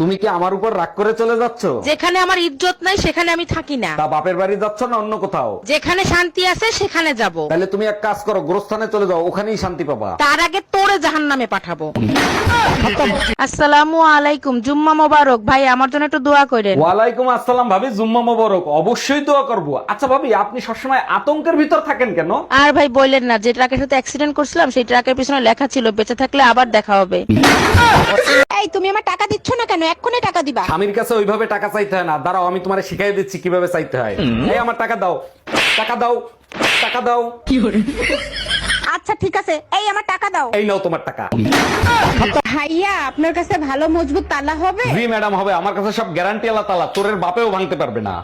তুমি কি আমার উপর রাগ করে চলে যাচ্ছ? যেখানে আমার ইজ্জত নাই সেখানে আমি থাকি না। তা বাপের বাড়ি যাচ্ছ না অন্য কোথাও? যেখানে শান্তি আছে সেখানে যাব। তাহলে তুমি এক কাজ করো গোরস্থানে চলে যাও ওখানেই শান্তি পাবা। তার আগে তোরে জাহান নামে পাঠাবো। আসসালামু আলাইকুম জুম্মা মোবারক। ভাই আমার জন্য একটু দোয়া করেন। ওয়ালাইকুম আসসালাম ভাবি জুম্মা মোবারক। অবশ্যই দোয়া করব। আচ্ছা ভাবি আপনি সবসময় আতঙ্কের ভিতর থাকেন কেন? আর ভাই বললেন না যে ট্রাকের সাথে অ্যাক্সিডেন্ট করছিলাম সেই ট্রাকের পিছনে লেখা ছিল বেঁচে থাকলে আবার দেখা হবে। এই তুমি আমার টাকা দিচ্ছ না কেন? এক্ষুনি টাকা দিবা। স্বামীর কাছে ওইভাবে টাকা চাইতে হয় না। দাঁড়াও আমি তোমার শিখাই দিচ্ছি কীভাবে চাইতে হয়। এই আমার টাকা দাও টাকা দাও টাকা দাও। আচ্ছা ঠিক আছে। এই আমার টাকা দাও। এই নাও তোমার টাকা। ভাইয়া আপনার কাছে ভালো মজবুত তালা হবে? জি ম্যাডাম হবে। আমার কাছে সব গ্যারান্টি আলা তালা তোরের বাপেও ভাঙতে পারবে না।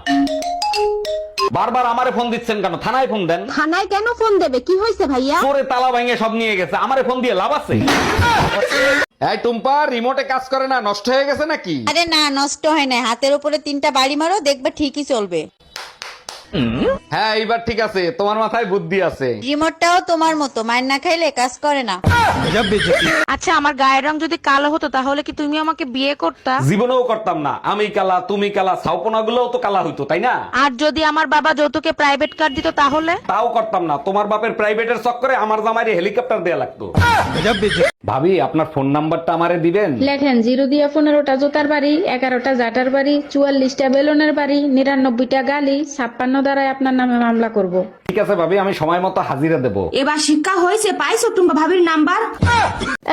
বারবার আমারে ফোন দিচ্ছেন কেন? থানায় ফোন দেন। থানায় কেন ফোন দেবে? কি হয়েছে ভাইয়া? তোরে তালা ভেঙে সব নিয়ে গেছে। আমারে ফোন দিয়ে লাভ আছে? এই টুম্পা রিমোটে কাজ করে না নষ্ট হয়ে গেছে নাকি? আরে না নষ্ট হয় না। হাতের উপরে তিনটা বাড়ি মারো দেখবে ঠিকই চলবে। হ্যাঁ এইবার ঠিক আছে। তোমার মাথায় বুদ্ধি আছে। রিমোটটাও তোমার মতো মায়ের না খাইলে কাজ করে না। আচ্ছা আমার গায়ের রং যদি কালো হতো তাহলে কি তুমি আমাকে বিয়ে করতা? জীবনেও করতাম না। আমি কালা তুমি কালা সাউপনা গুলোও তো কালা হইতো তাই না? আর যদি আমার বাবা যৌতুকে প্রাইভেট কার দিত তাহলে? তাও করতাম না। তোমার বাপের প্রাইভেটের চক্করে আমার জামাইরে হেলিকপ্টার দেয়া লাগতো। ভাবি, আপনার ফোন নাম্বারটা আমারে দিবেন লেখেন, জিরো দিয়া পনেরোটা জোতার বাড়ি, এগারোটা জাটার বাড়ি, চুয়াল্লিশটা বেলুনের বাড়ি, নিরানব্বইটা গালি, ছাপ্পান্ন দ্বারাই আপনার নামে মামলা করব। ঠিক আছে ভাবি আমি সময় মতো হাজিরা দেবো। এবার শিক্ষা হয়েছে পাইছো টুম্বা ভাবির নাম্বার?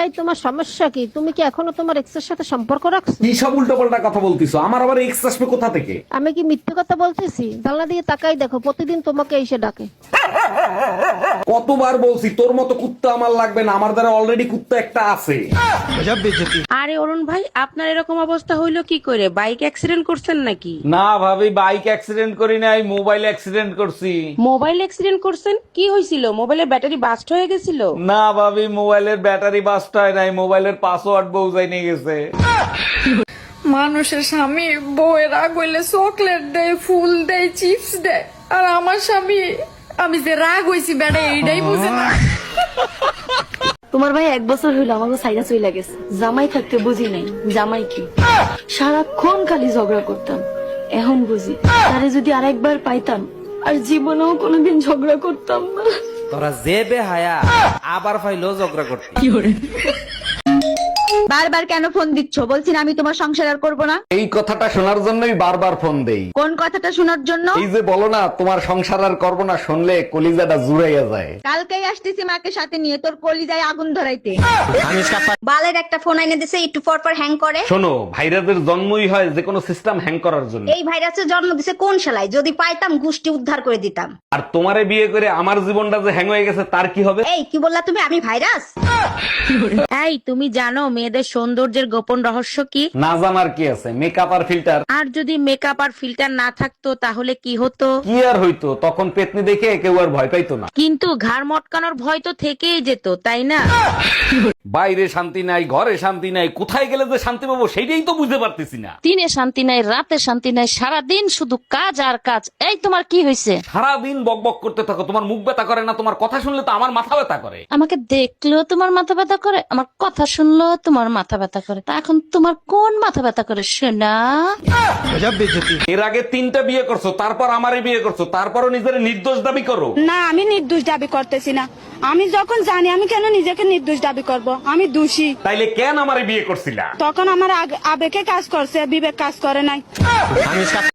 এই তোমার সমস্যা কি? তুমি কি এখনও তোমার এক্সের সাথে সম্পর্ক রাখছো? কি সব উল্টো পাল্টা কথা বলতিছো? আমার আবার এক্স আসবে কোথা থেকে? আমি কি মিথ্যে কথা বলতেছি? জানলা দিয়ে তাকাই দেখো প্রতিদিন তোমাকে এসে ডাকে। কতবার বলছি তোর মতো কুত্তা আমার লাগবে না আমার দ্বারা অলরেডি কুত্তা একটা আছে। আরে অরুণ ভাই আপনার এরকম অবস্থা হইল কি করে? বাইক অ্যাক্সিডেন্ট করছেন নাকি? না ভাবি বাইক অ্যাক্সিডেন্ট করি নাই মোবাইল অ্যাক্সিডেন্ট করছি। মোবাইল অ্যাক্সিডেন্ট করছেন? কি হয়েছিল মোবাইলের ব্যাটারি বাস্ট হয়ে গেছিল? না ভাবি মোবাইলের ব্যাটারি বাস্ট হয় নাই। মোবাইলের পাসওয়ার্ড বউজাই নিয়ে গেছে। মানুষের স্বামী বউয়ের রাগ হইলে চকলেট দেয় ফুল দেয় চিপস দেয়। আর আমার স্বামী আমি যে রাগ হইছি বেড়া এইটাই বুঝে না। তোমার ভাই এক বছর হইল আমাকে সাইডা চইলা গেছে। জামাই থাকতে বুঝি নাই। জামাই কি? সারাক্ষণ খালি ঝগড়া করতাম। এখন বুঝি। তারে যদি আরেকবার পাইতাম আর জীবনেও কোনোদিন ঝগড়া করতাম না। তোরা যে বেহায়া আবার ফাইলো ঝগড়া করতে। বারবার কেন ফোন দিচ্ছ? বলছি না আমি তোমার সংসার আর করব না। এই কথাটা শোনার জন্যই বারবার ফোন দেই। কোন কথাটা শোনার জন্য? এই যে বলো না তোমার সংসার আর করব না শুনলে কলিজাটা জুড়াইয়া যায়। কালকেই আসতেছি মাকে সাথে নিয়ে তোর কলিজায় আগুন ধরাইতে। বালের একটা ফোন আইনে দিছে একটু পর পর হ্যাং করে। শোনো ভাইরাসের জন্মই হয় যে কোনো সিস্টেম হ্যাং করার জন্য। এই ভাইরাসের জন্ম দিছে কোন শালায়? যদি পাইতাম গুষ্টি উদ্ধার করে দিতাম। আর তোমারে বিয়ে করে আমার জীবনটা যে হ্যাং হয়ে গেছে তার কি হবে? এই কি বললা তুমি? আমি ভাইরাস? এই তুমি জানো মেয়েদের সৌন্দর্যের গোপন রহস্য কি? না জানার কি আছে? মেকআপ আর ফিল্টার আর যদি মেকআপ আর ফিল্টার না থাকতো তাহলে কি হতো? কি আর হইতো? তখন পেতনি দেখে কেউ আর ভয় পাইতো না। কিন্তু ঘাড় মটকানোর ভয় তো থেকেই যেত তাই না? বাইরে শান্তি নাই ঘরে শান্তি নাই কোথায় গেলে যে শান্তি পাবো সেটাই তো বুঝতে পারতেছি না। দিনে শান্তি নাই রাতে শান্তি নাই সারাদিন শুধু কাজ আর কাজ এই তোমার কি হয়েছে সারাদিন বক বক করতে থাকো তোমার মুখ ব্যথা করে না তোমার কথা শুনলে তো আমার মাথা ব্যথা করে। আমাকে দেখলেও তোমার মাথা ব্যথা করে আমার কথা শুনলেও তোমার মাথা ব্যথা করে। তা এখন তোমার কোন মাথা ব্যথা করে শোনা এর আগে তিনটা বিয়ে করছ তারপর আমারে বিয়ে করছ তারপরও নিজের নির্দোষ দাবি করো। না আমি নির্দোষ দাবি করতেছি না। আমি যখন জানি আমি কেন নিজেকে নির্দোষ দাবি করব? আমি দোষী। তাইলে কেন আমারে বিয়ে করছিলা? তখন আমার আগ- আবেগে কাজ করছে বিবেক কাজ করে নাই।